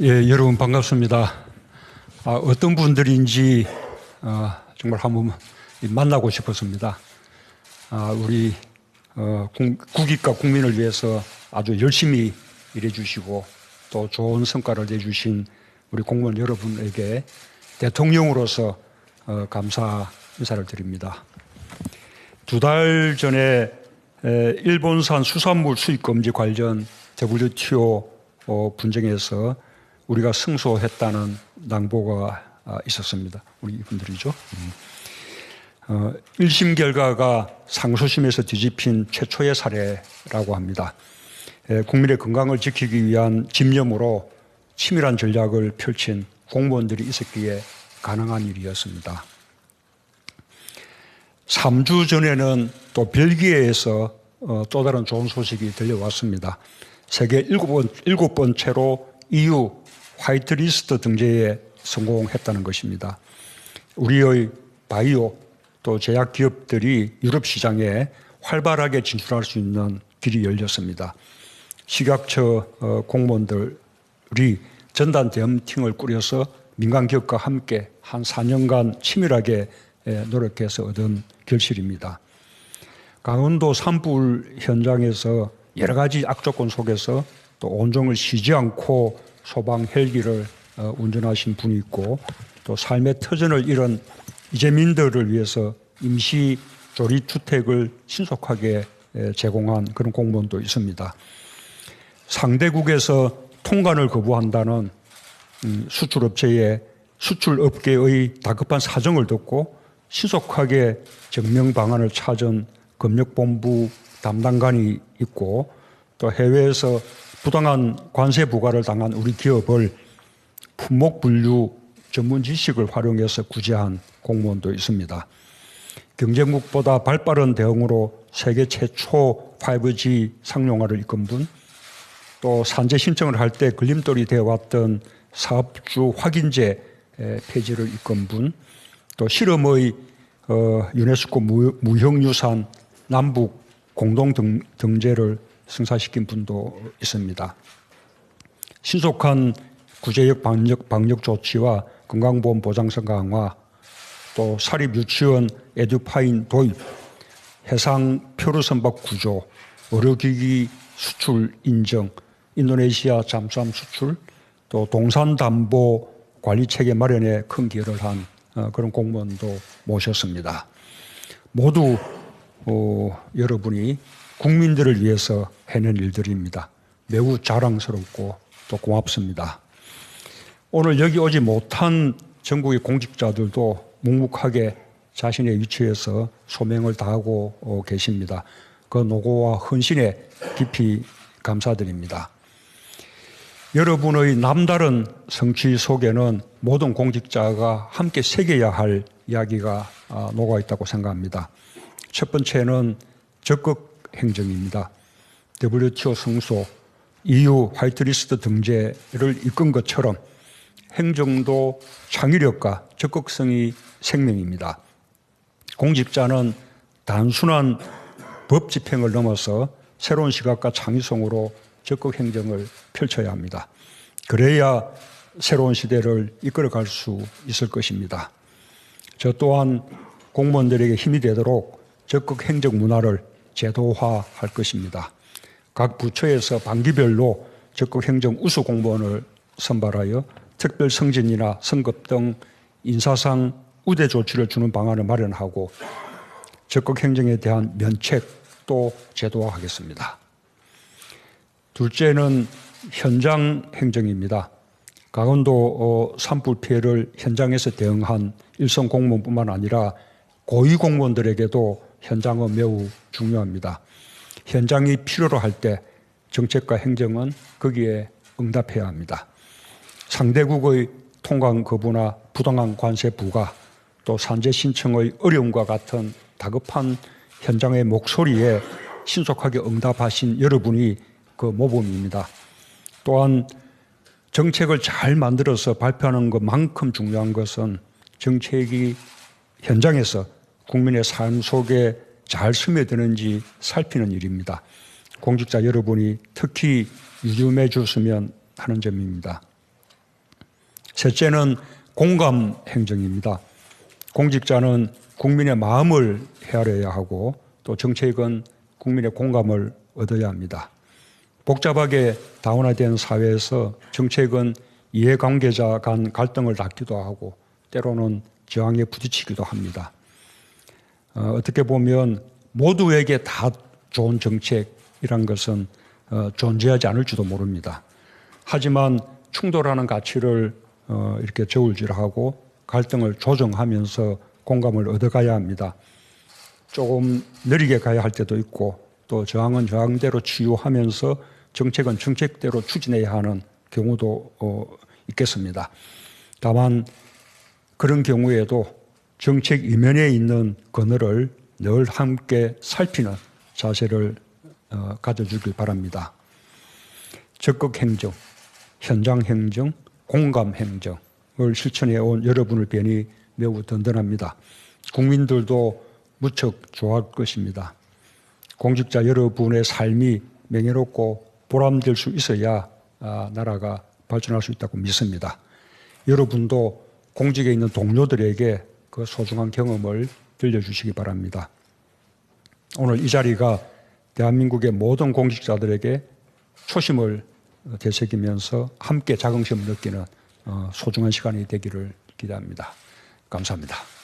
예, 여러분 반갑습니다. 아, 어떤 분들인지 아, 정말 한번 만나고 싶었습니다. 아, 우리 어, 국- 국익과 국민을 위해서 아주 열심히 일해주시고 또 좋은 성과를 내주신 우리 공무원 여러분에게 대통령으로서 어, 감사 인사를 드립니다. 두 달 전에 에, 일본산 수산물 수입 금지 관련 WTO 어, 분쟁에서 우리가 승소했다는 낭보가 아, 있었습니다. 우리 이분들이죠. 음. 어, 1심 결과가 상소심에서 뒤집힌 최초의 사례라고 합니다. 에, 국민의 건강을 지키기 위한 집념으로 치밀한 전략을 펼친 공무원들이 있었기에 가능한 일이었습니다. 3주 전에는 또 벨기에에서 어, 또 다른 좋은 소식이 들려왔습니다. 세계 일곱 번, 일곱 번째로 EU 화이트리스트 등재에 성공했다는 것입니다. 우리의 바이오 또 제약 기업들이 유럽 시장에 활발하게 진출할 수 있는 길이 열렸습니다. 식약처 어, 공무원들이 전단 대응팀을 꾸려서 민간 기업과 함께 한 4년간 치밀하게 에, 노력해서 얻은 결실입니다. 강원도 산불 현장에서 여러 가지 악조건 속에서 또 온종을 쉬지 않고 소방 헬기를 어, 운전하신 분이 있고 또 삶의 터전을 잃은 이재민들을 위해서 임시 조립 주택을 신속하게 에, 제공한 그런 공무원도 있습니다. 상대국에서 통관을 거부한다는 음, 수출업체의 수출업계의 다급한 사정을 듣고 신속하게 증명 방안을 찾은 검역본부 담당관이 있고 또 해외에서 부당한 관세 부과를 당한 우리 기업을 품목 분류 전문 지식을 활용해서 구제한 공무원도 있습니다. 경쟁국보다 발빠른 대응으로 세계 최초 5G 상용화를 이끈 분, 또 산재 신청을 할 때 걸림돌이 되어 왔던 사업주 확인제 에, 폐지를 이끈 분, 또 실험의 어, 유네스코 무- 무형유산 남북 공동 등, 등재를 승사시킨 분도 있습니다. 신속한 구제역 방역, 방역 조치와 건강보험 보장성 강화, 또 사립 유치원 에듀파인 도입, 해상 표류 선박 구조, 의료기기 수출 인정, 인도네시아 잠수함 수출, 또 동산 담보 관리 체계 마련에 큰 기여를 한 어, 그런 공무원도 모셨습니다. 모두 어, 여러분이 국민들을 위해서 해낸 일들입니다. 매우 자랑스럽고 또 고맙습니다. 오늘 여기 오지 못한 전국의 공직자들도 묵묵하게 자신의 위치에서 소명을 다하고 어, 계십니다. 그 노고와 헌신에 깊이 감사드립니다. 여러분의 남다른 성취 속에는 모든 공직자가 함께 새겨야 할 이야기가 아, 녹아 있다고 생각합니다. 첫 번째는 적극 행정입니다. WTO 성소, EU 화이트리스트 등재를 이끈 것처럼 행정도 창의력과 적극성이 생명입니다. 공직자는 단순한 법 집행을 넘어서 새로운 시각과 창의성으로 적극 행정을 펼쳐야 합니다. 그래야 새로운 시대를 이끌어갈 수 있을 것입니다. 저 또한 공무원들에게 힘이 되도록 적극 행정 문화를 제도화할 것입니다. 각 부처에서 반기별로 적극 행정 우수 공무원을 선발하여 특별 승진이나 승급 등 인사상 우대 조치를 주는 방안을 마련하고 적극 행정에 대한 면책도 제도화하겠습니다. 둘째는 현장 행정입니다. 강원도 어, 산불 피해를 현장에서 대응한 일선 공무원뿐만 아니라 고위 공무원들에게도 현장은 매우 중요합니다. 현장이 필요로 할 때 정책과 행정은 거기에 응답해야 합니다. 상대국의 통관 거부나 부당한 관세 부과 또 산재 신청의 어려움과 같은 다급한 현장의 목소리에 신속하게 응답하신 여러분이 그 모범입니다. 또한 정책을 잘 만들어서 발표하는 것만큼 중요한 것은 정책이 현장에서 국민의 삶 속에 잘 스며드는지 살피는 일입니다. 공직자 여러분이 특히 유념해 주셨으면 하는 점입니다. 셋째는 공감 행정입니다. 공직자는 국민의 마음을 헤아려야 하고 또 정책은 국민의 공감을 얻어야 합니다. 복잡하게 다원화된 사회에서 정책은 이해관계자 간 갈등을 낳기도 하고 때로는 저항에 부딪히기도 합니다. 어, 어떻게 보면 모두에게 다 좋은 정책이란 것은 어, 존재하지 않을지도 모릅니다. 하지만 충돌하는 가치를 어, 이렇게 저울질하고 갈등을 조정하면서 공감을 얻어가야 합니다. 조금 느리게 가야 할 때도 있고 또 저항은 저항대로 치유하면서 정책은 정책대로 추진해야 하는 경우도 어, 있겠습니다. 다만 그런 경우에도 정책 이면에 있는 그늘을 늘 함께 살피는 자세를 어, 가져주길 바랍니다. 적극 행정, 현장 행정, 공감 행정을 실천해 온 여러분을 뵈니 매우 든든합니다. 국민들도 무척 좋아할 것입니다. 공직자 여러분의 삶이 명예롭고 보람될 수 있어야 아, 나라가 발전할 수 있다고 믿습니다. 여러분도 공직에 있는 동료들에게 그 소중한 경험을 들려주시기 바랍니다. 오늘 이 자리가 대한민국의 모든 공직자들에게 초심을 되새기면서 함께 자긍심을 느끼는 어, 소중한 시간이 되기를 기대합니다. 감사합니다.